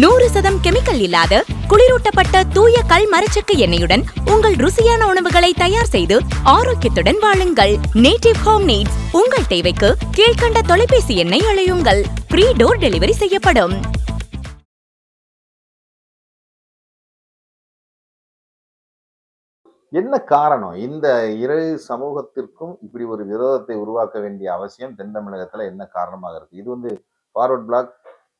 நூறு சதம் கெமிக்கல் இல்லாத குளிரூட்டப்பட்ட தூய கல் மரச்செக்கு எண்ணெயுடன் உங்கள் ருசியான உணவுகளை தயார் செய்து ஆரோக்கியத்துடன் வாழுங்கள். நேட்டிவ் ஹோம் நீட்ஸ் உங்கள் தேவைக்கு கீழ்க்கண்ட தொலைபேசி எண்ணை அழையுங்கள். ஃப்ரீ டோர் டெலிவரி செய்யப்படும். என்ன காரணம்? இந்த இரு சமூகத்திற்கும் இப்படி ஒரு விரோதத்தை உருவாக்க வேண்டிய அவசியம் தென் தமிழகத்துல என்ன காரணமாக இருக்கு? இது வந்து ஃபார்வர்ட் பிளாக்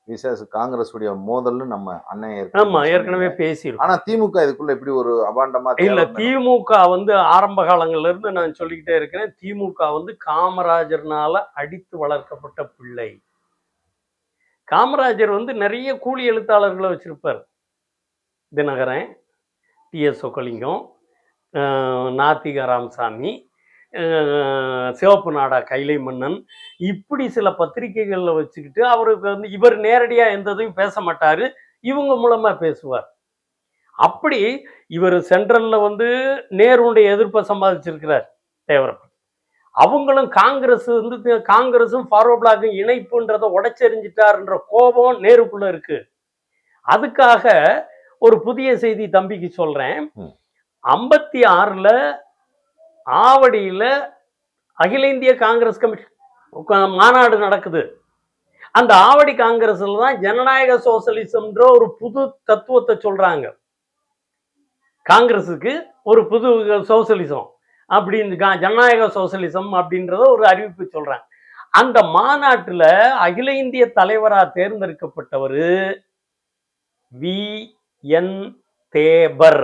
விசேஷ காங்கிரஸ் உடைய மோதல்னு நம்ம அண்ணன் ஆமா ஏற்கனவே. பேசியிருக்கோம். ஆனா திமுக இதுக்குள்ள இப்படி ஒரு அபாண்டமா இல்ல திமுக வந்து ஆரம்ப காலங்கள்ல இருந்து நான் சொல்லிக்கிட்டே இருக்கிறேன் திமுக வந்து காமராஜர்னால அடித்து வளர்க்கப்பட்ட பிள்ளை. காமராஜர் வந்து நிறைய கூலி எழுத்தாளர்களை வச்சிருப்பார். தினகரன் டி எஸ் சொக்கலிங்கம் நாத்திக ராமசாமி சிவப்பு நாடா கைலை மன்னன். இப்படி சில பத்திரிகைகளில் வச்சுக்கிட்டு அவருக்கு வந்து இவர் நேரடியாக எந்த இதையும் பேச மாட்டார் இவங்க மூலமாக பேசுவார். அப்படி இவர் சென்ட்ரல்ல வந்து நேருடைய எதிர்ப்பை சம்பாதிச்சிருக்கிறார் தேவரப்பன். அவங்களும் காங்கிரஸ் வந்து காங்கிரஸும் ஃபார்வர்ட் பிளாக்கும் இணைப்புன்றதை உடைச்செறிஞ்சிட்டாருன்ற கோபம் நேருக்குள்ள இருக்கு. அதுக்காக ஒரு புதிய செய்தி தம்பிக்கு சொல்றேன். ம். ஐம்பத்தி ஆறுல ஆவடியில அகில இந்திய காங்கிரஸ் கமிஷன் மாநாடு நடக்குது. அந்த ஆவடி காங்கிரஸ்ல தான் ஜனநாயக சோசலிசம்ன்ற ஒரு புது தத்துவத்தை சொல்றாங்க. காங்கிரஸுக்கு ஒரு புது சோசலிசம் அப்படின்னு ஜனநாயக சோசலிசம் அப்படின்றத ஒரு அறிவிப்பு சொல்றாங்க. அந்த மாநாட்டுல அகில இந்திய தலைவரா தேர்ந்தெடுக்கப்பட்டவர் V. N. தேபர்.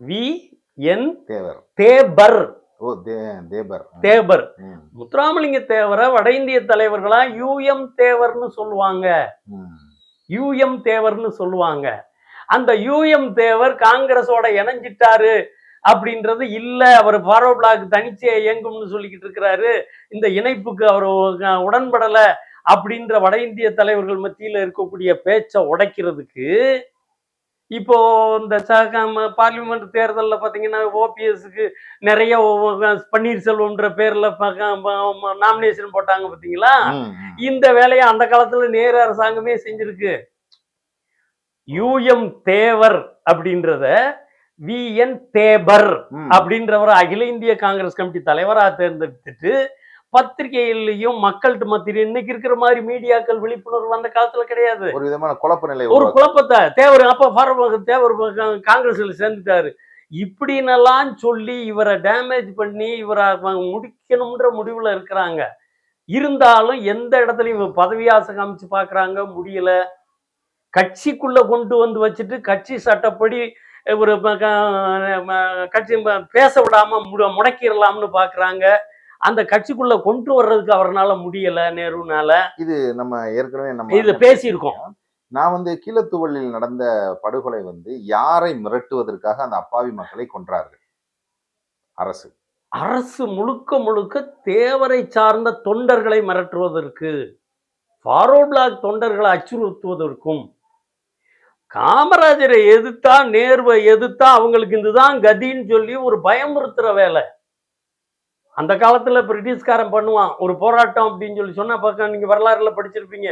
V. N Thevar. தேபர். ஓ தேபர். முத்துராமலிங்க தேவரை வட இந்திய தலைவர்களா யூஎம் தேவர்னு சொல்லுவாங்க. யூஎம் தேவர்னு சொல்லுவாங்க. அந்த யூஎம் தேவர் காங்கிரஸோட இணைஞ்சிட்டாரு அப்படின்றது இல்ல. அவர் ஃபாரோ பிளாக் தனிச்சே இயங்கும்னு சொல்லிக்கிட்டு இருக்கிறாரு. இந்த இணைப்புக்கு அவர் உடன்படல அப்படின்ற வட இந்திய தலைவர்கள் மத்தியில் இருக்கக்கூடிய பேச்சை உடைக்கிறதுக்கு இப்போ இந்த பார்லிமெண்ட் தேர்தலில் பார்த்தீங்கன்னா ஓபிஎஸ்க்கு நிறைய பன்னீர்செல்வம்ன்ற பேர்ல நாமினேஷன் போட்டாங்க பார்த்தீங்களா. இந்த வேலையை அந்த காலத்துல நேரு அரசாங்கமே செஞ்சிருக்கு யூஎம் தேவர் அப்படின்றத வி என் தேபர். அப்படின்றவரை அகில இந்திய காங்கிரஸ் கமிட்டி தலைவராக தேர்ந்தெடுத்துட்டு பத்திரிகையிலையும் மக்கள்கிட்ட மத்தியிலும் இன்னைக்கு இருக்கிற மாதிரி மீடியாக்கள் விழிப்புணர்வு அந்த காலத்துல கிடையாது. ஒரு விதமான குழப்ப நிலை ஒரு. குழப்பத்தை தேவர் அப்ப ஃபாரூக் தேவர் காங்கிரஸ்ல சேர்ந்துட்டாரு. இப்படின்னெல்லாம் சொல்லி இவரை டேமேஜ் பண்ணி இவரை முடிக்கணும்ன்ற முடிவுல இருக்கிறாங்க. இருந்தாலும் எந்த இடத்துலயும் பதவி ஆசை காமிச்சு பாக்குறாங்க முடியல. கட்சிக்குள்ள கொண்டு வந்து வச்சுட்டு கட்சி சட்டப்படி ஒரு கட்சி பேச விடாம முட- முடக்கிடலாம்னு பாக்குறாங்க. அந்த கட்சிக்குள்ள கொண்டு வர்றதுக்கு அவர்னால முடியல நேருனால. இது நம்ம ஏற்கனவே நம்ம இதுல பேசியிருக்கோம். நான் வந்து கீழத்துவள்ளில் நடந்த படுகொலை வந்து யாரை மிரட்டுவதற்காக அந்த அப்பாவி மக்களை கொன்றார்கள்? அரசு. அரசு முழுக்க முழுக்க தேவரை சார்ந்த தொண்டர்களை மிரட்டுவதற்கு ஃபாரோ பிளாக் தொண்டர்களை அச்சுறுத்துவதற்கும் காமராஜரை எதிர்த்தா நேர்வை எதிர்த்தா அவங்களுக்கு இதுதான் கதின்னு சொல்லி ஒரு பயமுறுத்துற வேலை. அந்த காலத்துல பிரிட்டிஷ்காரன் பண்ணுவான். ஒரு போராட்டம் அப்படின்னு சொல்லி சொன்னா பக்கம் நீங்க வரலாறுல படிச்சிருப்பீங்க.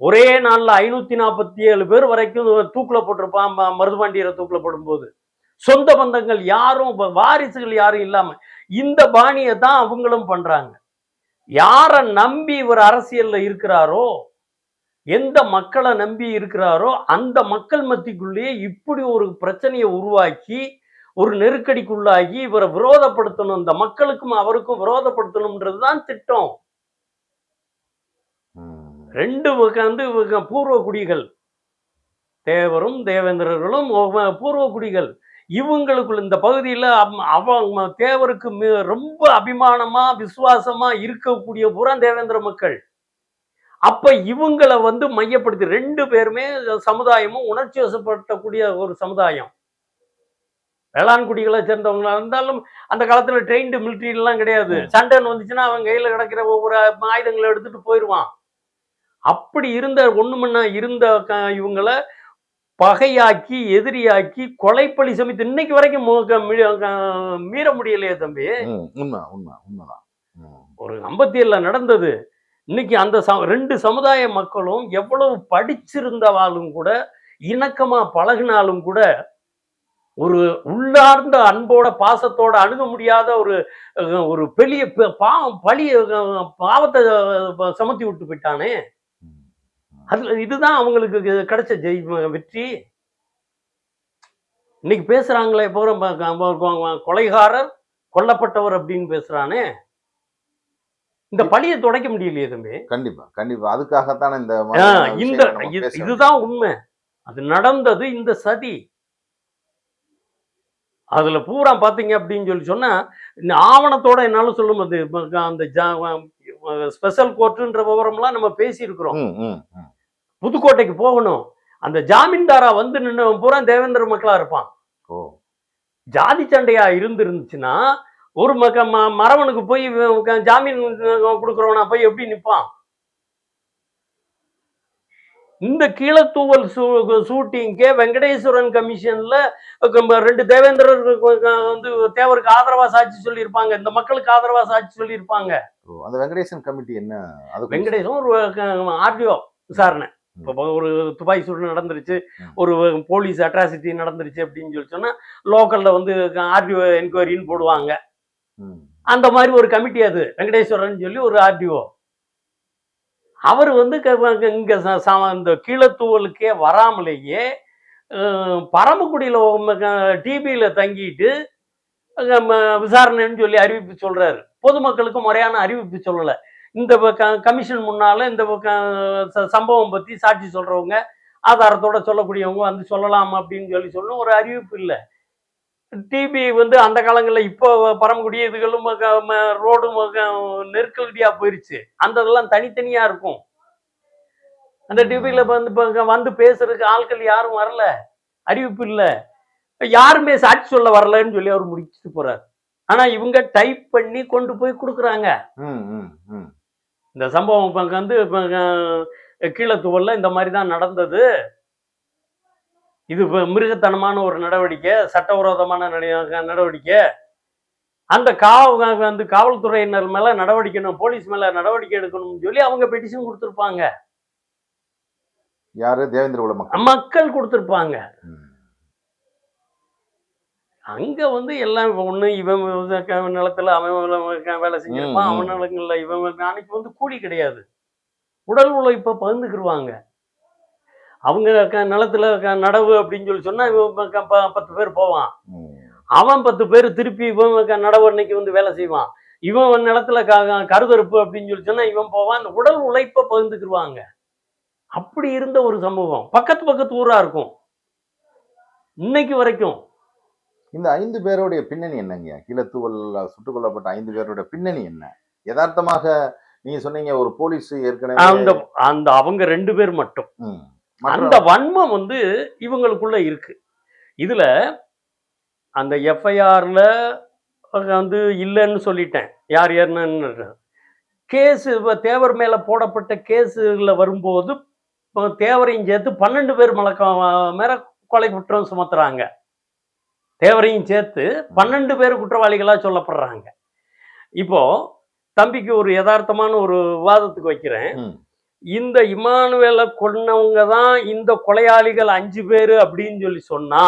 ஒரே நாள்ல ஐநூத்தி நாற்பத்தி ஏழு பேர் வரைக்கும் தூக்குல போட்டிருப்பான் மருதுபாண்டியரை தூக்கில் போடும்போது. சொந்த பந்தங்கள் யாரும் வாரிசுகள் யாரும் இல்லாம இந்த பாணியை தான் அவங்களும் பண்றாங்க. யாரை நம்பி இவர் அரசியல்ல இருக்கிறாரோ எந்த மக்களை நம்பி இருக்கிறாரோ அந்த மக்கள் மத்திக்குள்ளேயே இப்படி ஒரு பிரச்சனையை உருவாக்கி ஒரு நெருக்கடிக்குள்ளாகி இவரை விரோதப்படுத்தணும் இந்த மக்களுக்கும் அவருக்கும் விரோதப்படுத்தணும்ன்றது தான் திட்டம். ரெண்டு இவங்க பூர்வ குடிகள். தேவரும் தேவேந்திரர்களும் பூர்வ குடிகள். இவங்களுக்குள்ள இந்த பகுதியில் அவங்க தேவருக்கு ரொம்ப அபிமானமா விசுவாசமா இருக்கக்கூடிய பூரா தேவேந்திர மக்கள். அப்ப இவங்களை வந்து மையப்படுத்தி ரெண்டு பேருமே சமுதாயமும் உணர்ச்சி வசப்படக்கூடிய ஒரு சமுதாயம். வேளாண் குடிகளை சேர்ந்தவங்களா இருந்தாலும் அந்த காலத்துல ட்ரெயின்டு மிலிட்ரிலாம் கிடையாது. சண்டைன்னு வந்துச்சுன்னா அவன் கையில கிடக்கிற ஒவ்வொரு ஆயுதங்களை எடுத்துட்டு போயிடுவான் அப்படி இருந்த ஒண்ணு மண்ணா இருந்த இவங்கள பகையாக்கி எதிரியாக்கி கொலைப்பழி சமைத்து இன்னைக்கு வரைக்கும் மீற முடியலையே தம்பி. உண்மை உண்மை உண்மைதான். ஒரு ஐம்பத்தி ஏழுல நடந்தது. இன்னைக்கு அந்த ரெண்டு சமுதாய மக்களும் எவ்வளவு படிச்சிருந்தவாலும் கூட இணக்கமா பழகினாலும் கூட ஒரு உள்ளார்ந்த அன்போட பாசத்தோட அணுக முடியாத ஒரு ஒரு பெரிய பாவம் பழிய பாவத்தை சுமத்தி விட்டு போயிட்டானே. அதுல இதுதான் அவங்களுக்கு கிடைச்ச ஜெய் வெற்றி. இன்னைக்கு பேசுறாங்களே போற கொலைகாரர் கொல்லப்பட்டவர் அப்படின்னு பேசுறானே. இந்த பழியை துடைக்க முடியலையே தம்பி. கண்டிப்பா கண்டிப்பா. அதுக்காகத்தான் இந்த இந்த. இதுதான் உண்மை. அது நடந்தது இந்த சதி. அதுல பூரா பாத்தீங்க அப்படின்னு சொல்லி சொன்னா இந்த ஆவணத்தோட என்னால சொல்ல முடியாது. அந்த ஸ்பெஷல் கோர்ட்டுன்ற விவரம்லாம் நம்ம பேசியிருக்கிறோம். புதுக்கோட்டைக்கு போகணும். அந்த ஜாமீன்தாரா வந்து நின்று பூரா தேவேந்திர மக்களா இருப்பான். ஓ. ஜாதி சண்டையா இருந்துருந்துச்சுன்னா ஒரு மக்க ம- மறவனுக்கு போய் ஜாமீன் கொடுக்குறவனா போய் எப்படி நிப்பான்? இந்த கீழத்தூவல் ஷூட்டிங்கே வெங்கடேஸ்வரன் கமிஷன்ல ரெண்டு தேவேந்திரர் வந்து தேவருக்கு ஆதரவா சாட்சி சொல்லியிருப்பாங்க. இந்த மக்களுக்கு ஆதரவா சாட்சி சொல்லியிருப்பாங்க. அந்த வெங்கடேசன் கமிட்டி என்ன? அது வெங்கடேசன் ஒரு ஆர்டிஓ விசாரணை. இப்போ ஒரு துப்பாக்கி சூடு நடந்துருச்சு. ஒரு போலீஸ் அட்ராசிட்டி நடந்துருச்சு அப்படின்னு சொல்லி சொன்னா லோக்கல்ல வந்து ஆர்டிஓ என்கொயரின்னு போடுவாங்க. அந்த மாதிரி ஒரு கமிட்டி அது வெங்கடேஸ்வரன் சொல்லி ஒரு ஆர்டிஓ. அவர் வந்து க- ச- ச- இந்த கீழத்தூவலுக்கே வராமலேயே பரமக்குடியில் டிபியில் தங்கிட்டு விசாரணைன்னு சொல்லி அறிவிப்பு சொல்கிறாரு பொதுமக்களுக்கு முறையான அறிவிப்பு சொல்லலை. இந்த கமிஷன் முன்னால் இந்த ச- சம்பவம் பற்றி சாட்சி சொல்கிறவங்க ஆதாரத்தோட சொல்லக்கூடியவங்க வந்து சொல்லலாம் அப்படின்னு சொல்லி சொல்லணும் ஒரு அறிவிப்பு இல்லை. டிபி வந்து அந்த காலங்களில் இப்போ பரமக்குடி இதுகளும் ரோடும் க- நெருக்கடியா போயிருச்சு. அந்த இதெல்லாம் தனித்தனியா இருக்கும். அந்த டிபியில வந்து இப்ப வந்து பேசுறதுக்கு ஆட்கள் யாரும் வரல. அறிவிப்பு இல்லை. யாருமே சாட்சி சொல்ல வரலன்னு சொல்லி அவர் முடிச்சுட்டு போறாரு. ஆனா இவங்க டைப் பண்ணி கொண்டு போய் கொடுக்குறாங்க. இந்த சம்பவம் இப்ப வந்து இப்ப, கீழத்துவல்ல இந்த மாதிரி தான் நடந்தது. இது மிருகத்தனமான ஒரு நடவடிக்கை சட்டவிரோதமான நட- நடவடிக்கை. அந்த காவ வந்து காவல்துறையினர் மேல நடவடிக்கை போலீஸ் மேல நடவடிக்கை எடுக்கணும்னு சொல்லி அவங்க பெட்டிஷன் கொடுத்துருப்பாங்க. யாரு? தேவேந்திர குல மக்கள். மக்கள் கொடுத்துருப்பாங்க. அங்க வந்து எல்லாம் ஒண்ணு இவன் நிலத்துல அவன் வேலை- செஞ்சிருப்பான் அவன் நிலங்கள்ல இவன் அன்னைக்கு வந்து கூலி கிடையாது. உடல் உழைப்பை பகிர்ந்துக்கிடுவாங்க அவங்க நிலத்துல நடவு அப்படின்னு சொல்லி சொன்னா இவன் பத்து பேர் போவான். அவன் பத்து பேர் திருப்பி இவன் நடவு அன்னைக்கு வந்து வேலை செய்வான். இவன் நிலத்துல கருதறுப்பு அப்படின்னு சொல்லி சொன்னா இவன் போவான். அந்த உடல் உழைப்பை பகிர்ந்துக்கிடுவாங்க அப்படி இருந்த ஒரு சமூகம். பக்கத்து பக்கத்து ஊரா இருக்கும். இன்னைக்கு வரைக்கும். இந்த ஐந்து பேருடைய பின்னணி என்னங்க? கீழத்தூவல் சுட்டுக் கொல்லப்பட்ட ஐந்து பேருடைய பின்னணி என்ன? யதார்த்தமாக நீங்க சொன்னீங்க ஒரு போலீஸ் ஏற்கனவே அந்த அந்த அவங்க ரெண்டு பேர் மட்டும். அந்த வன்மம் வந்து இவங்களுக்குள்ள இருக்கு. இதுல அந்த எஃப்ஐஆர்ல வந்து இல்லைன்னு சொல்லிட்டேன். யார் யாருன்னு. கேஸ் தேவர் மேல போடப்பட்ட கேஸுல வரும்போது இப்ப தேவரையும் சேர்த்து பன்னெண்டு பேர் மலக்கம் மேல கொலை குற்றம் சுமத்துறாங்க. தேவரையும் சேர்த்து பன்னெண்டு பேர் குற்றவாளிகளா சொல்லப்படுறாங்க. இப்போ தம்பிக்கு ஒரு யதார்த்தமான ஒரு விவாதத்துக்கு வைக்கிறேன். இந்த இமானுவேலை கொன்னவங்க தான் இந்த கொலையாளிகள் அஞ்சு பேர் அப்படின்னு சொல்லி சொன்னா.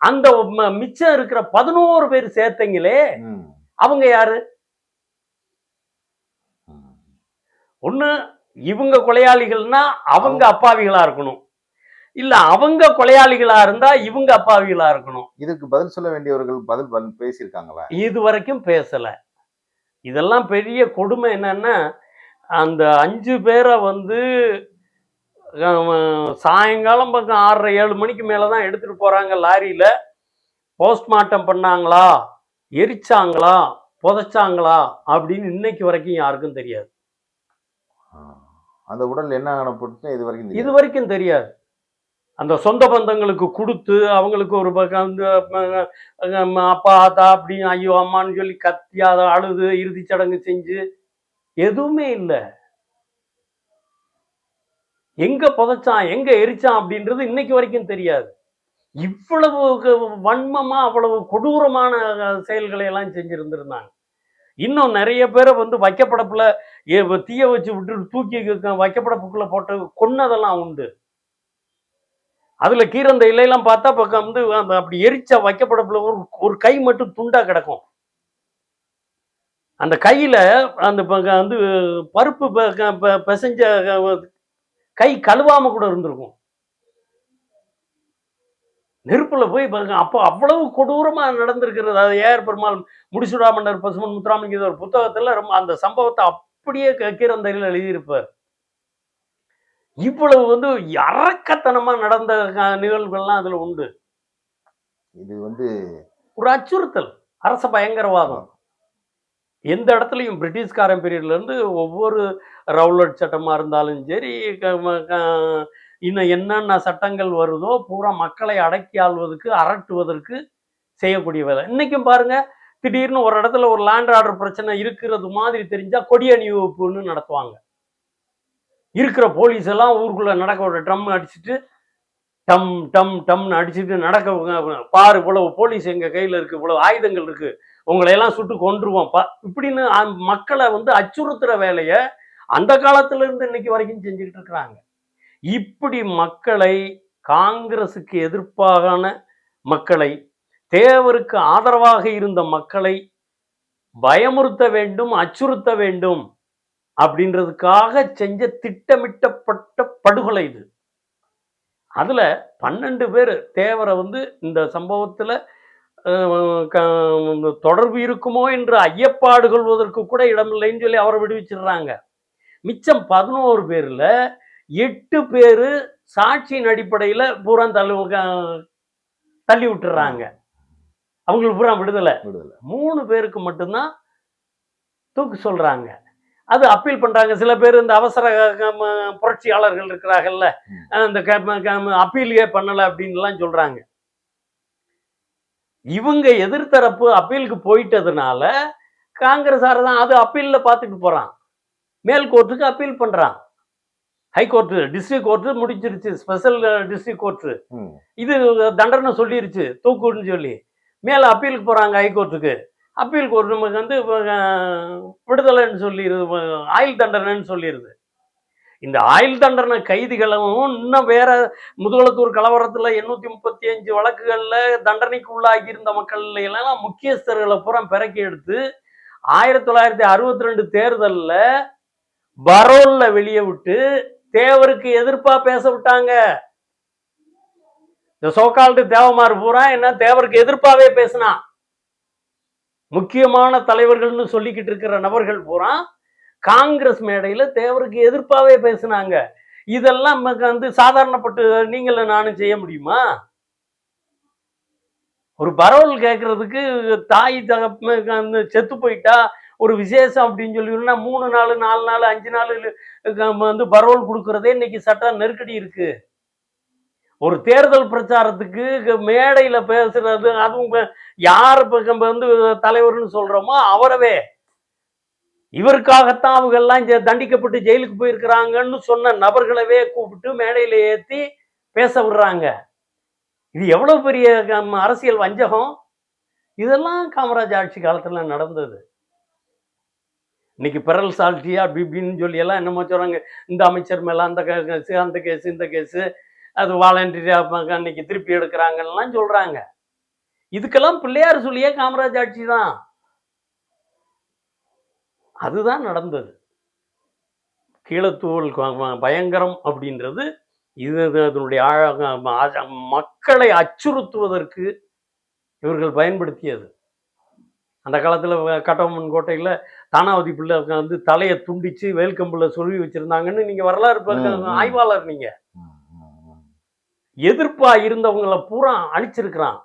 அந்த மிச்சம் இருக்கிற பதினோரு பேர் சேர்த்தங்களே. அவங்க யாரு. ஒண்ணு இவங்க கொலையாளிகள்னா அவங்க அப்பாவிகளா இருக்கணும் இல்ல அவங்க கொலையாளிகளா இருந்தா இவங்க அப்பாவிகளா இருக்கணும் இதுக்கு பதில் சொல்ல வேண்டியவர்கள் பதில் பேசியிருக்காங்களா இது வரைக்கும் பேசல இதெல்லாம் பெரிய கொடுமை என்னன்னா அந்த அஞ்சு பேரை வந்து சாயங்காலம் பக்கம் ஆறரை ஏழு மணிக்கு மேலே தான் எடுத்துட்டு போறாங்க லாரியில. போஸ்ட்மார்ட்டம் பண்ணாங்களா? எரிச்சாங்களா? புதைச்சாங்களா? அப்படின்னு இன்னைக்கு வரைக்கும் யாருக்கும் தெரியாது. அந்த உடல் என்ன ஆனப்பட்டு இது வரைக்கும் இது தெரியாது. வரைக்கும் தெரியாது. அந்த சொந்த பந்தங்களுக்கு கொடுத்து அவங்களுக்கு ஒரு பக்கம் அப்பா ஆத்தா அப்படின்னு ஐயோ அம்மான்னு சொல்லி கத்தி அதை அழுது இறுதிச் சடங்கு செஞ்சு எதுவுமே இல்லை. எங்க புதைச்சான் எங்க எரிச்சான் அப்படின்றது இன்னைக்கு வரைக்கும் தெரியாது. இவ்வளவு வன்மமா அவ்வளவு கொடூரமான செயல்களை எல்லாம் செஞ்சிருந்திருந்தாங்க. இன்னும் நிறைய பேரை வந்து வைக்கப்படப்புல தீய வச்சு விட்டு தூக்கி வைக்கப்படப்புக்குள்ள போட்டு கொன்னதெல்லாம் உண்டு. அதுல கீரந்த இலையெல்லாம் பார்த்தா பக்கம் வந்து அந்த அப்படி எரிச்சா வைக்கப்படப்புல ஒரு ஒரு கை மட்டும் துண்டா கிடக்கும். அந்த கையில அந்த வந்து பருப்பு பிசைஞ்ச க- கழுவாம கூட இருந்திருக்கும். நெருப்புல போய் அப்போ அவ்வளவு கொடூரமா நடந்திருக்கிறது. அது ஏஆர் பெருமாள் முடிசுடா மன்னர் பசுமன் முத்துராமலிங்க ஒரு புத்தகத்துல ரொம்ப அந்த சம்பவத்தை அப்படியே கீரந்தையில் எழுதியிருப்பார். இவ்வளவு வந்து அரக்கத்தனமா நடந்த நிகழ்வுகள்லாம் அதுல உண்டு. இது வந்து ஒரு அச்சுறுத்தல். அரச பயங்கரவாதம். எந்த இடத்துலையும் பிரிட்டிஷ்காரன் பீரியட்லேருந்து ஒவ்வொரு ரவுலட் சட்டமாக இருந்தாலும் சரி க- ம- இன்னும் என்னென்ன சட்டங்கள் வருதோ பூரா மக்களை அடக்கி ஆள்வதற்கு அரட்டுவதற்கு செய்யக்கூடிய வேலை. இன்னைக்கும் பாருங்கள் திடீர்னு ஒரு இடத்துல ஒரு லேண்ட் ஆர்டர் பிரச்சனை இருக்கிறது மாதிரி தெரிஞ்சால் கொடி அணிவகுப்புன்னு நடத்துவாங்க. இருக்கிற போலீஸ் எல்லாம் ஊருக்குள்ளே நடக்க ஒரு ட்ரம் அடிச்சுட்டு டம் டம் டம்னு அடிச்சுட்டு நடக்க பாரு இவ்வளவு போலீஸ் எங்கள் கையில் இருக்குது இவ்வளவு ஆயுதங்கள் இருக்குது உங்களை எல்லாம் சுட்டு கொன்றுவோம்ப்பா. இப்படின்னு மக்களை வந்து அச்சுறுத்துற வேலையை அந்த காலத்துல இருந்து இன்னைக்கு வரைக்கும் செஞ்சுக்கிட்டு இருக்கிறாங்க. இப்படி மக்களை காங்கிரசுக்கு எதிர்ப்பான மக்களை தேவருக்கு ஆதரவாக இருந்த மக்களை பயமுறுத்த வேண்டும் அச்சுறுத்த வேண்டும் அப்படின்றதுக்காக செஞ்ச திட்டமிட்டப்பட்ட படுகொலை இது. அதுல பன்னெண்டு பேர் தேவரை வந்து இந்த சம்பவத்துல தொடர்பு இருக்குமோ என்று ஐயப்பாடு கொள்வதற்கு கூட இடமில்லைன்னு சொல்லி அவரை விடுவிச்சிடுறாங்க. மிச்சம் பதினோரு பேர்ல எட்டு பேரு சாட்சியின் அடிப்படையில பூரா தள்ளி தள்ளி விட்டுறாங்க. அவங்களுக்கு பூரா விடுதலை. விடுதலை. மூணு பேருக்கு மட்டும்தான் தூக்கு சொல்றாங்க. அது அப்பீல் பண்றாங்க. சில பேர் இந்த அவசர புரட்சியாளர்கள் இருக்கிறாங்கல்ல. அந்த அப்பீலே பண்ணல அப்படின்லாம் சொல்றாங்க. இவங்க எதிர்த்தரப்பு அப்பீலுக்கு போயிட்டதுனால காங்கிரஸார் தான் அது அப்பீல்ல பார்த்துட்டு போறான். மேல் கோர்ட்டுக்கு அப்பீல் பண்றான். ஹைகோர்ட்டு டிஸ்ட்ரிக்ட் கோர்ட்டு முடிச்சிருச்சு ஸ்பெஷல் டிஸ்ட்ரிக்ட் கோர்ட்டு. இது தண்டனை சொல்லிருச்சு தூக்குன்னு சொல்லி. மேலே அப்பீலுக்கு போகிறாங்க ஹைகோர்ட்டுக்கு அப்பீல் கோர்ட் நமக்கு வந்து விடுதலைன்னு சொல்லிடுது ஆயுள் தண்டனைன்னு சொல்லிடுது இந்த ஆயுள் தண்டனை கைதிகளும் இன்னும் வேற முதுகுளத்தூர் கலவரத்தில் எண்ணூற்றி முப்பத்தி அஞ்சு வழக்குகளில் தண்டனைக்கு உள்ளாகி இருந்த மக்கள் எல்லாம் முக்கியஸ்தர்களை பூரா பிறக்கி எடுத்து ஆயிரத்தி தொள்ளாயிரத்தி அறுபத்தி ரெண்டு தேர்தலில் பரோல்ல வெளியே விட்டு தேவருக்கு எதிர்ப்பா பேச விட்டாங்க. இந்த சோகால்டு தேவமார் பூரா என்ன தேவருக்கு எதிர்ப்பாவே பேசினா. முக்கியமான தலைவர்கள்னு சொல்லிக்கிட்டு இருக்கிற நபர்கள் பூரா காங்கிரஸ் மேடையில தேவருக்கு எதிர்ப்பாகவே பேசினாங்க. இதெல்லாம் நமக்கு வந்து சாதாரணப்பட்டு நீங்களும் நானும் செய்ய முடியுமா? ஒரு பரவல் கேட்கறதுக்கு தாய் தகப்பு செத்து போயிட்டா ஒரு விசேஷம் அப்படின்னு சொல்லி மூணு நாள் நாலு நாள் அஞ்சு நாள் வந்து பரவல் கொடுக்கறதே இன்னைக்கு சட்ட நெருக்கடி இருக்கு. ஒரு தேர்தல் பிரச்சாரத்துக்கு மேடையில் பேசுறது அதுவும் யார் பக்கம் நம்ம வந்து தலைவர்னு சொல்றோமோ அவரவே. இவருக்காகத்தான் அவங்க எல்லாம் தண்டிக்கப்பட்டு ஜெயிலுக்கு போயிருக்கிறாங்கன்னு சொன்ன நபர்களவே கூப்பிட்டு மேடையில ஏத்தி பேச விடுறாங்க. இது எவ்வளவு பெரிய அரசியல் வஞ்சகம்? இதெல்லாம் காமராஜ் ஆட்சி காலத்துல நடந்தது. இன்னைக்கு பெரல் சால்ட்டியா பிபின்னு சொல்லி எல்லாம் என்னமோ சொல்றாங்க. இந்த அமைச்சர் மேலே அந்த கேஸு அந்த கேஸ் இந்த கேஸு அது வாலண்டரியா அன்னைக்கு திருப்பி எடுக்கிறாங்கலாம் சொல்றாங்க. இதுக்கெல்லாம் பிள்ளையார் சொல்லியே காமராஜ் ஆட்சி தான். அதுதான் நடந்தது கீழத்தூவல் க- பயங்கரம் அப்படின்றது இது அதனுடைய ஆழ- மக்களை அச்சுறுத்துவதற்கு இவர்கள் பயன்படுத்தியது அந்த காலத்தில் கட்டபொம்மன் கோட்டையில் தானாவதி பிள்ளை வந்து தலையை துண்டிச்சு வேல்கம்புல சொருவி வச்சிருந்தாங்கன்னு நீங்க வரலாறு ப- ம், ம். ஆய்வாளர் நீங்க ம், ம், ம். எதிர்ப்பா இருந்தவங்கள பூரா அழிச்சிருக்கிறான்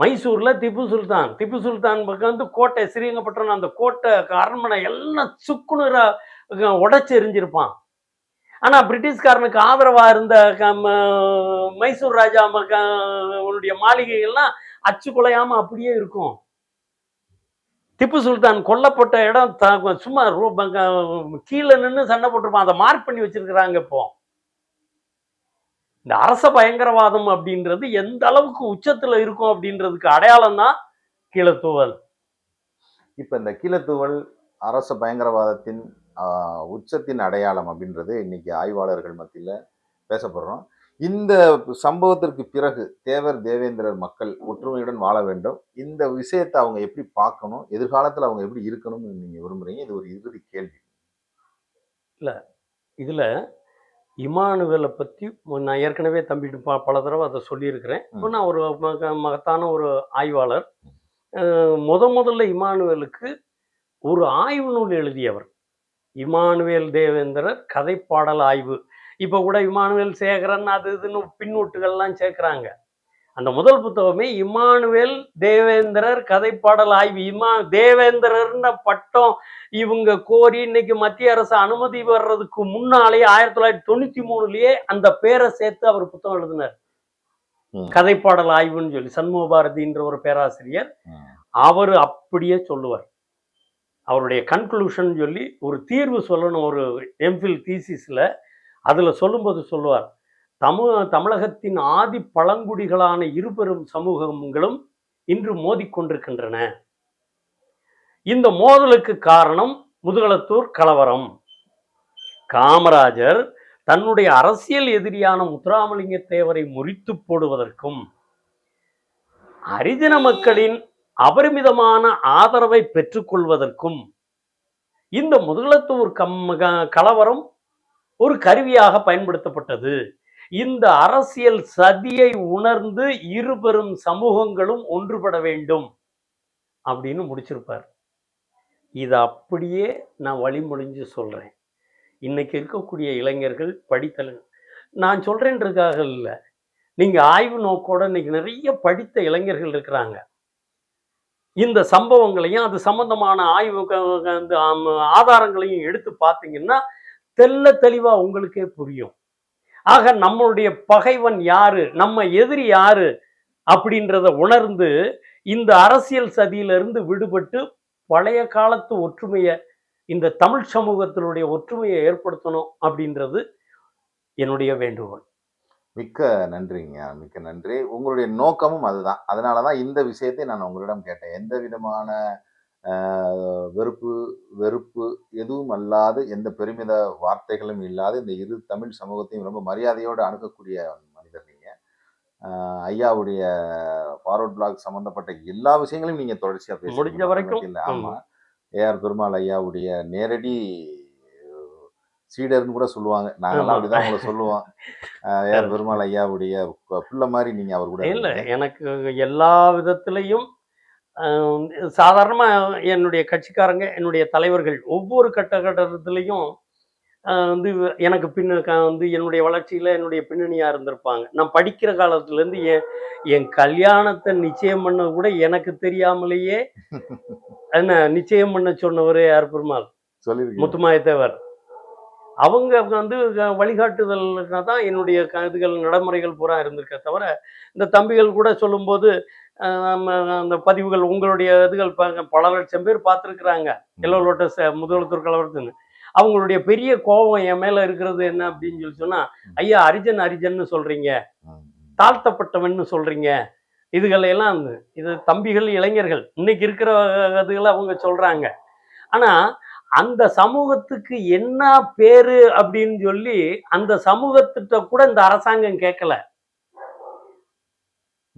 மைசூர்ல திப்பு சுல்தான். திப்பு சுல்தான் பக்கம் வந்து கோட்டை ஸ்ரீரங்கப்பட்டினம் அந்த கோட்டை அரண்மனை எல்லாம் சுக்குநூறா உடச்சி எரிஞ்சிருப்பான். ஆனா பிரிட்டிஷ்காரனுக்கு ஆதரவாக இருந்த க- ம- மைசூர் ராஜா ம- உன்னுடைய மாளிகைகள்லாம் அச்சு குலையாம அப்படியே இருக்கும். திப்பு சுல்தான் கொல்லப்பட்ட இடம் சும்மா ரூ- கீழே நின்று சண்டை போட்டிருப்பான். அதை மார்க் பண்ணி வச்சிருக்கிறாங்க இப்போ. இந்த அரச பயங்கரவாதம் அப்படின்றது எந்த அளவுக்கு உச்சத்துல இருக்கும் அப்படின்றதுக்கு அடையாளம் தான் கீழத்தூவல். இப்போ இந்த கீழத்துவல் அரச பயங்கரவாதத்தின் உச்சத்தின் அடையாளம் அப்படின்றது இன்னைக்கு ஆய்வாளர்கள் மத்தியில் பேசப்படுறோம். இந்த சம்பவத்திற்கு பிறகு தேவர் தேவேந்திரர் மக்கள் ஒற்றுமையுடன் வாழ வேண்டும். இந்த விஷயத்தை அவங்க எப்படி பார்க்கணும்? எதிர்காலத்தில் அவங்க எப்படி இருக்கணும்னு நீங்க விரும்புறீங்க? இது ஒரு இறுதி கேள்வி. இதில் இமானுவேலை பற்றி நான் ஏற்கனவே தம்பிட்டு ப பல தடவை அதை சொல்லியிருக்கிறேன். இப்போ நான் ஒரு மக மகத்தான ஒரு ஆய்வாளர். முத முதல்ல இமானுவேலுக்கு ஒரு ஆய்வு நூல் எழுதியவர். இமானுவேல் தேவேந்திரர் கதைப்பாடல் ஆய்வு. இப்போ கூட இமானுவேல் சேகரன் அது இதுன்னு பின்னூட்டுகள்லாம் சேர்க்குறாங்க. அந்த முதல் புத்தகமே இமானுவேல் தேவேந்திரர் கதைப்பாடல் ஆய்வு இமா தேவேந்திரர்ன பட்டம் இவங்க கோரி இன்னைக்கு மத்திய அரசு அனுமதி வர்றதுக்கு முன்னாலேயே ஆயிரத்தி தொள்ளாயிரத்தி தொண்ணூத்தி மூணுலயே அந்த பேரை சேர்த்து அவர் புத்தகம் எழுதினார். கதைப்பாடல் ஆய்வுன்னு சொல்லி சண்முக பாரதின்ற ஒரு பேராசிரியர். அவர் அப்படியே சொல்லுவார் அவருடைய கன்க்ளூஷன் சொல்லி ஒரு தீர்வு சொல்லணும் ஒரு எம்ஃபில் தீசிஸில் அதில் சொல்லும்போது சொல்லுவார் தமிழ் தமிழகத்தின் ஆதி பழங்குடிகளான இருபெரும் சமூகங்களும் இன்று மோதிக்கொண்டிருக்கின்றன. இந்த மோதலுக்கு காரணம் முதுகளத்தூர் கலவரம். காமராஜர் தன்னுடைய அரசியல் எதிரியான முத்துராமலிங்க தேவரை முறித்து போடுவதற்கும் ஹரிஜன மக்களின் அபரிமிதமான ஆதரவை பெற்றுக்கொள்வதற்கும் இந்த முதுகளத்தூர் கம் க- கலவரம் ஒரு கருவியாக பயன்படுத்தப்பட்டது. இந்த அரசியல் சதியை உணர்ந்து இருபெரும் சமூகங்களும் ஒன்றுபட வேண்டும் அப்படின்னு முடிச்சிருப்பார். இதை அப்படியே நான் வழிமொழிஞ்சு சொல்றேன். இன்னைக்கு இருக்கக்கூடிய இளைஞர்கள் படித்தலை நான் சொல்கிறேன்றதுக்காக இல்லை. நீங்கள் ஆய்வு நோக்கோட இன்னைக்கு நிறைய படித்த இளைஞர்கள் இருக்கிறாங்க. இந்த சம்பவங்களையும் அது சம்பந்தமான ஆய்வு க- ஆதாரங்களையும் எடுத்து பார்த்தீங்கன்னா தெள்ள தெளிவாக உங்களுக்கே புரியும். ஆக நம்மளுடைய பகைவன் யாரு? நம்ம எதிரி யாரு? அப்படின்றத உணர்ந்து இந்த அரசியல் சதியிலிருந்து விடுபட்டு பழைய காலத்து ஒற்றுமையை இந்த தமிழ் சமூகத்தினுடைய ஒற்றுமையை ஏற்படுத்தணும் அப்படின்றது என்னுடைய வேண்டுகோள். மிக்க நன்றிங்க. மிக்க நன்றி. உங்களுடைய நோக்கமும் அதுதான். அதனால தான் இந்த விஷயத்தை நான் உங்களிடம் கேட்டேன். எந்த விதமான வெறுப்பு வெறுப்பு எதுவும் அல்லாது எந்த பெருமித வார்த்தைகளும் இல்லாத இந்த இரு தமிழ் சமூகத்தையும் ரொம்ப மரியாதையோடு அணுகக்கூடிய மனிதர் நீங்கள் ஐயாவுடைய ஃபார்வர்ட் பிளாக் சம்மந்தப்பட்ட எல்லா விஷயங்களையும் நீங்கள் தொடர்ச்சியாக பேசுறீங்க முடிஞ்ச வரைக்கும், இல்லை ஆமாம் ஏஆர் பெருமாள் ஐயாவுடைய நேரடி சீடர்னு கூட சொல்லுவாங்க. நாங்கெல்லாம். அப்படிதான் உங்களை சொல்லுவோம். ஏஆர் பெருமாள் ஐயாவுடைய புள்ள மாதிரி நீங்க அவர் கூட இல்லை. எனக்கு எல்லா விதத்திலையும் சாதாரணமாக என்னுடைய கட்சிக்காரங்க என்னுடைய தலைவர்கள் ஒவ்வொரு கட்டகட்டத்திலையும் வந்து எனக்கு பின்ன வந்து என்னுடைய வளர்ச்சியில் என்னுடைய பின்னணியாக இருந்திருப்பாங்க. நான் படிக்கிற காலத்துலேருந்து என் என் கல்யாணத்தை நிச்சயம் பண்ணது கூட எனக்கு தெரியாமலேயே என்ன நிச்சயம் பண்ண சொன்னவர் யார் பெருமாள்? முத்துமாயத்தேவர். அவங்க வந்து வழிகாட்டுதலுக்காக தான் என்னுடைய இதுகள் நடைமுறைகள் பூரா இருந்திருக்க தவிர இந்த தம்பிகள் கூட சொல்லும்போது அந்த பதிவுகள் உங்களுடைய இதுகள் ப- பல லட்சம் பேர் பார்த்துருக்குறாங்க. எல்லோ லோட்டஸ் முதலத்தூர் கலவரத்துன்னு. அவங்களுடைய பெரிய கோபம் என் மேல இருக்கிறது என்ன அப்படின்னு சொல்லி சொன்னா ஐயா அரிஜன் அரிஜன்னு சொல்றீங்க. தாழ்த்தப்பட்டவன்னு சொல்றீங்க. இதுகளை எல்லாம் இது தம்பிகள் இளைஞர்கள் இன்னைக்கு இருக்கிற இதுகளை அவங்க சொல்றாங்க. ஆனா அந்த சமூகத்துக்கு என்ன பேரு அப்படின்னு சொல்லி அந்த சமூகத்திட்ட கூட இந்த அரசாங்கம் கேட்கல.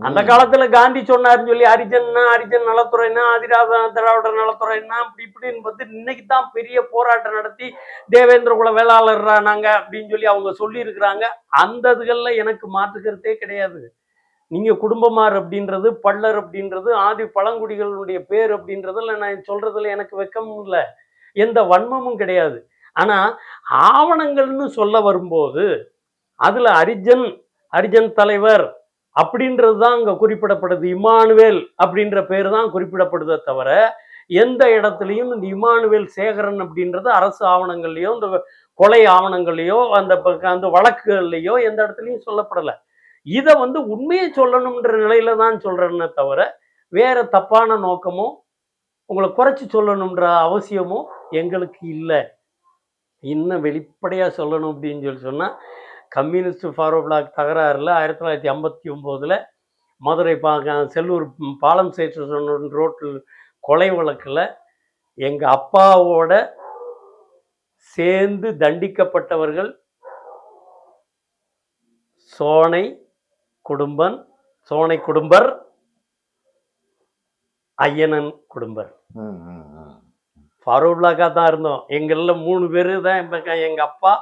அந்த காலத்துல காந்தி சொன்னாருன்னு சொல்லி ஹரிஜன்னா ஹரிஜன் நலத்துறைனா ஆதிராத திராவிட நலத்துறைனா அப்படி இப்படின்னு பார்த்து இன்னைக்கு தான் பெரிய போராட்டம் நடத்தி தேவேந்திர குல வேளாளர்ரா நாங்க அப்படின்னு சொல்லி அவங்க சொல்லி இருக்கிறாங்க அந்த இதுகள்ல எனக்கு மாற்றுக்கிறதே கிடையாது. நீங்க குடும்பமார் அப்படின்றது பள்ளர் அப்படின்றது ஆதி பழங்குடிகளுடைய பேர் அப்படின்றதுல நான் சொல்றதுல எனக்கு வெக்கமும் இல்லை. எந்த வன்மமும் கிடையாது. ஆனா ஆவணங்கள்னு சொல்ல வரும்போது அதுல அரிஜன் அரிஜன் தலைவர் அப்படின்றது தான் அங்கே குறிப்பிடப்படுது. இமானுவேல் அப்படின்ற பேர் தான் குறிப்பிடப்படுதே தவிர எந்த இடத்துலையும் இந்த இமானுவேல் சேகரன் அப்படின்றது அரசு ஆவணங்கள்லையோ இந்த கொலை ஆவணங்கள்லையோ அந்த அந்த வழக்குகள்லையோ எந்த இடத்துலையும் சொல்லப்படலை. இதை வந்து உண்மையை சொல்லணுன்ற நிலையில தான் சொல்கிறேன்னு தவிர வேற தப்பான நோக்கமோ உங்களை குறைச்சி சொல்லணுன்ற அவசியமோ எங்களுக்கு இல்லை. இன்னும் வெளிப்படையாக சொல்லணும் அப்படின்னு சொல்லி சொன்னால் கம்யூனிஸ்ட் ஃபார்வர்ட் பிளாக் தகராறில் ஆயிரத்தி தொள்ளாயிரத்தி ஐம்பத்தி ஒம்போதில் மதுரை பா செல்லூர் பாலம் சேற்று ரோட்டில் கொலை வழக்கில் எங்க அப்பாவோட சேர்ந்து தண்டிக்கப்பட்டவர்கள் சோனை குடும்பன் சோனை குடும்பர் ஐயனன் குடும்பர் ம். ஃபாரூக்லாக்காக தான் இருந்தோம் எங்களில் மூணு பேர் தான் எங்கள் அப்பா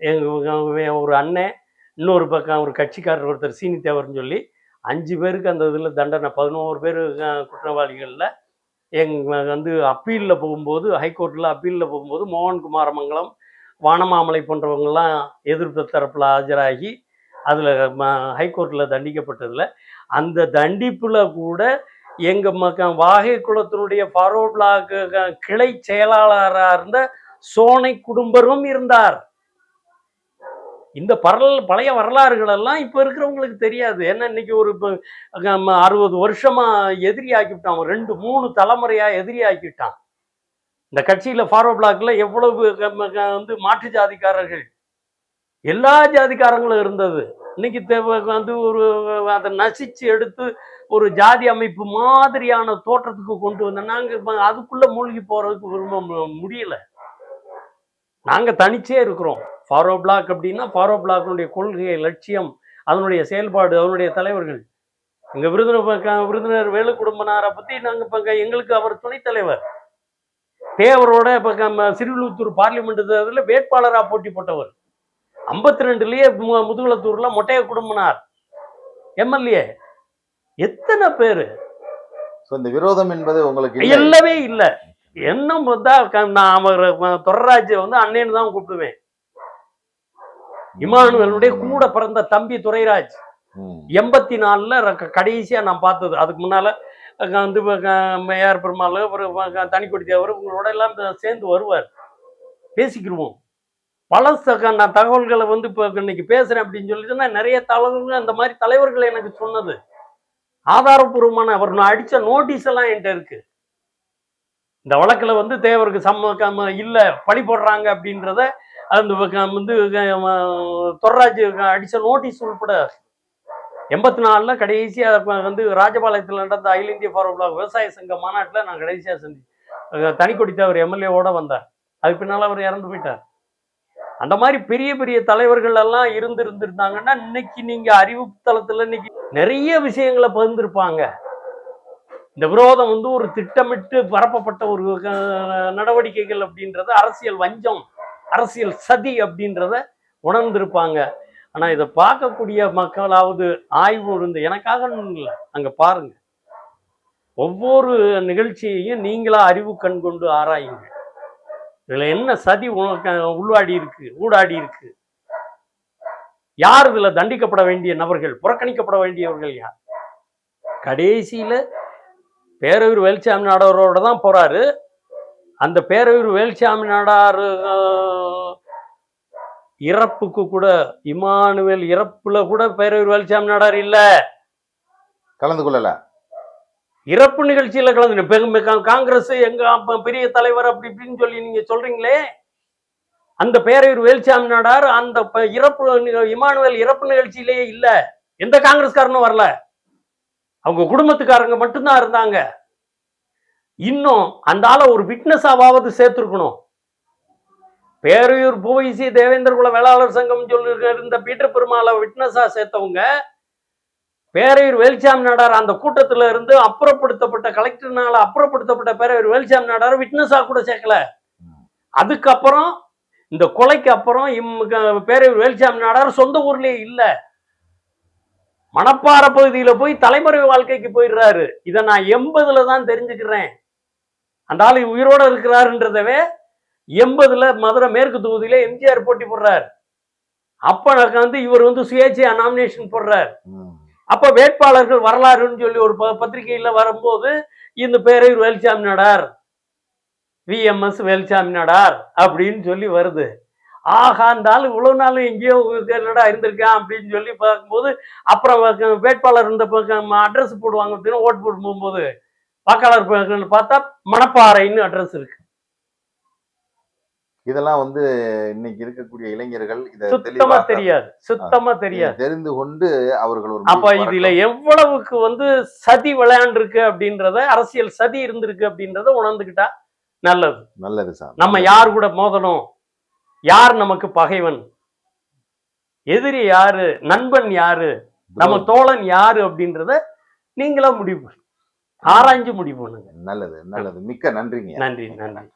எங்கள் ஒரு அண்ணன் இன்னொரு பக்கம் ஒரு கட்சிக்காரர் ஒருத்தர் சீனி தேவர்னு சொல்லி அஞ்சு பேருக்கு அந்த இதில் தண்டனை பதினோரு பேர் குற்றவாளிகளில் எங் வந்து அப்பீலில் போகும்போது ஹைகோர்ட்டில் அப்பீலில் போகும்போது மோகன் குமாரமங்கலம் வானமாமலை போன்றவங்கெல்லாம் எதிர்ப்பு தரப்பில் ஆஜராகி அதில் ஹைகோர்ட்டில் தண்டிக்கப்பட்டதில் அந்த தண்டிப்பில் கூட எங்கள் மக்க வாகை குளத்தினுடைய ஃபார்வர்ட் பிளாக் கிளை செயலாளராக இருந்த சோனை குடும்பரும் இருந்தார். இந்த பரல் பழைய வரலாறுகளெல்லாம் இப்போ இருக்கிறவங்களுக்கு தெரியாது. ஏன்னா இன்னைக்கு ஒரு இப்போ அறுபது வருஷமாக எதிரி ஆக்கிவிட்டான் அவன். ரெண்டு மூணு தலைமுறையாக எதிரி ஆக்கிவிட்டான் இந்த கட்சியில் ஃபார்வ பிளாக்ல எவ்வளவு க- ம- க- வந்து மாற்று ஜாதிக்காரர்கள்? எல்லா ஜாதிக்காரங்களும் இருந்தது. இன்னைக்கு வந்து ஒரு அதை நசிச்சு எடுத்து ஒரு ஜாதி அமைப்பு மாதிரியான தோற்றத்துக்கு கொண்டு வந்த நாங்கள் அதுக்குள்ளே மூழ்கி போகிறதுக்கு விரும்ப மு- நாங்கள் தனிச்சே இருக்கிறோம். ஃபாரோ பிளாக் அப்படின்னா ஃபாரோ பிளாக்கினுடைய கொள்கை லட்சியம் அதனுடைய செயல்பாடு அதனுடைய தலைவர்கள். எங்க விருதுநர் விருதுநர் வேலு குடும்பனாரை பத்தி நாங்க இப்ப எங்களுக்கு அவர் துணைத் தலைவர். தேவரோட இப்ப சிறுவிழுத்தூர் பார்லிமெண்ட் தேர்தலில் வேட்பாளரா போட்டி போட்டவர். ஐம்பத்தி ரெண்டுலயே முதுகுளத்தூர்ல மொட்டைய குடும்பனார். எம்எல்ஏ. எத்தனை பேரு? இந்த விரோதம் என்பது உங்களுக்கு. இல்லவே இல்ல. என்ன பார்த்தா நான் அவர் துறராஜ் வந்து அண்ணன் தான் கூப்பிடுவேன். இமானுவலுடைய கூட பிறந்த தம்பி துரைராஜ். எண்பத்தி நாலுல கடைசியா நான் பார்த்தது. அதுக்கு முன்னால வந்து மேயார் பெருமாள் தனிக்கொடி தேவர் உங்களோட எல்லாம் சேர்ந்து வருவார். பேசிக்கிருவோம். பல நான் தகவல்களை வந்து இப்போ இன்னைக்கு பேசுறேன் அப்படின்னு சொல்லிட்டு நான் நிறைய தகவல்கள் அந்த மாதிரி தலைவர்கள் எனக்கு சொன்னது. ஆதாரபூர்வமான அவர் நான் அடிச்ச நோட்டீஸ் எல்லாம் என்கிட்ட இருக்கு. இந்த வழக்குல வந்து தேவருக்கு சம்ம இல்ல பழி போடுறாங்க அப்படின்றத அந்த பக்கம் வந்து அஹ், தொர்ராஜ் நோட்டீஸ் உள்பட எண்பத்தி நாலில் கடைசியா வந்து ராஜபாளையத்தில் நடந்த அகில இந்திய ஃபார்வர்ட் பிளாக் விவசாய சங்க மாநாட்டில் நான் கடைசியா சந்தி தனிக்கொடித்த அவர் எம்எல்ஏவோட வந்தார். அதுக்கு பின்னால் அவர் இறந்து போயிட்டார். அந்த மாதிரி பெரிய பெரிய தலைவர்கள் எல்லாம் இருந்து இருந்திருந்தாங்கன்னா இன்னைக்கு நீங்க அறிவு தளத்துல இன்னைக்கு நிறைய விஷயங்களை பகிர்ந்திருப்பாங்க. இந்த விரோதம் வந்து ஒரு திட்டமிட்டு பரப்பப்பட்ட ஒரு நடவடிக்கைகள் அப்படின்றது அரசியல் வஞ்சம். அரசியல் சதி அப்படின்றத உணர்ந்திருப்பாங்க. ஆனா இதை பார்க்கக்கூடிய மக்களாவது ஆய்வு இருந்து எனக்காக இல்லை அங்க பாருங்க. ஒவ்வொரு நிகழ்ச்சியையும் நீங்களா அறிவு கண் கொண்டு ஆராயுங்க. இதுல என்ன சதி உனக்கு உள்வாடி இருக்கு ஊடாடி இருக்கு? யார் இதுல தண்டிக்கப்பட வேண்டிய நபர்கள் புறக்கணிக்கப்பட வேண்டியவர்கள் யார்? கடைசியில பேரூர் வேல்சாமி நாடாரோட தான் போறாரு. அந்த பேரூர் வேல்சாமி நாடார் இறப்புக்கு கூட இமானுவேல் இறப்புல கூட பேரூர் வேல்சாமி நாடார் இல்ல. கலந்து கொள்ளல. இறப்பு நிகழ்ச்சியில கலந்து காங்கிரஸ் எங்க பெரிய தலைவர் அப்படி இப்படின்னு சொல்லி நீங்க சொல்றீங்களே? அந்த பேரையூர் வேல்சாமி நாடார் அந்த இறப்பு இமானுவேல் இறப்பு நிகழ்ச்சியிலேயே இல்ல. எந்த காங்கிரஸ்காரனும் வரல. அவங்க குடும்பத்துக்காரங்க மட்டும்தான் இருந்தாங்க. இன்னும் அந்த ஆளை ஒரு விட்னஸாவது சேர்த்திருக்கணும். பேரையூர் புவைசி தேவேந்திரகுல வேளாளர் சங்கம் சொல்லி இருந்த பீட்டர் பெருமாளை விட்னஸா சேர்த்தவங்க பேரையூர் வேல்சாமி நாடார் அந்த கூட்டத்துல இருந்து அப்புறப்படுத்தப்பட்ட கலெக்டர்னால அப்புறப்படுத்தப்பட்ட பேரையூர் வேல்சாம் நாடார் விட்னஸா கூட சேர்க்கல. அதுக்கப்புறம் இந்த கொலைக்கு அப்புறம் இம் க- பேரையூர் வேல்சாமி நாடார் சொந்த ஊர்லயே இல்ல. மணப்பாறை பகுதியில போய் தலைமுறை வாழ்க்கைக்கு போயிடுறாரு. இதை நான் எண்பதுல தான் தெரிஞ்சுக்கிறேன். அந்த ஆள் உயிரோட இருக்கிறாருன்றதவே எண்பதுல மதுரை மேற்கு தொகுதியில எம்ஜிஆர் போட்டி போடுறார். அப்ப வந்து இவர் வந்து சுயேட்சையா நாமினேஷன் போடுறார். அப்ப வேட்பாளர்கள் வரலாறுன்னு சொல்லி ஒரு ப- பத்திரிகையில வரும்போது இந்த பேரை வேல்சாமி நாடார் விஎம்எஸ் வேலுசாமி நாடார் அப்படின்னு சொல்லி வருது. ஆகா அந்த இவ்வளவு நாள் எங்கேயோ என்னடா இருந்திருக்கான் அப்படின்னு சொல்லி பார்க்கும்போது அப்புறம் வேட்பாளர் இந்த அட்ரஸ் போடுவாங்க அப்படின்னு ஓட்டு போட்டு போகும்போது வாக்காளர் பார்த்தா மணப்பாறைன்னு அட்ரஸ் இருக்கு. இதெல்லாம் வந்து இன்னைக்கு இருக்கக்கூடிய இளைஞர்கள் இத சுத்தமா தெரியாது. சுத்தமா தெரியாது. தெரிந்து கொண்டு அவர்கள் ஒரு அப்ப இதுல. எவ்வளவுக்கு வந்து சதி விளையாண்டிருக்கு அப்படின்றத அரசியல் சதி இருந்திருக்கு அப்படின்றத உணர்ந்துக்கிட்டா நல்லது. நல்லது சார் நம்ம யார் கூட மோதணும்? யார் நமக்கு பகைவன்? எதிரி யாரு? நண்பன் யாரு? நம்ம தோழன் யாரு அப்படின்றத நீங்களா முடிவு. ஆராய்ஞ்சு முடிவு பண்ணுங்க. நல்லது நல்லது. மிக்க நன்றிங்க. நன்றி நன்றி.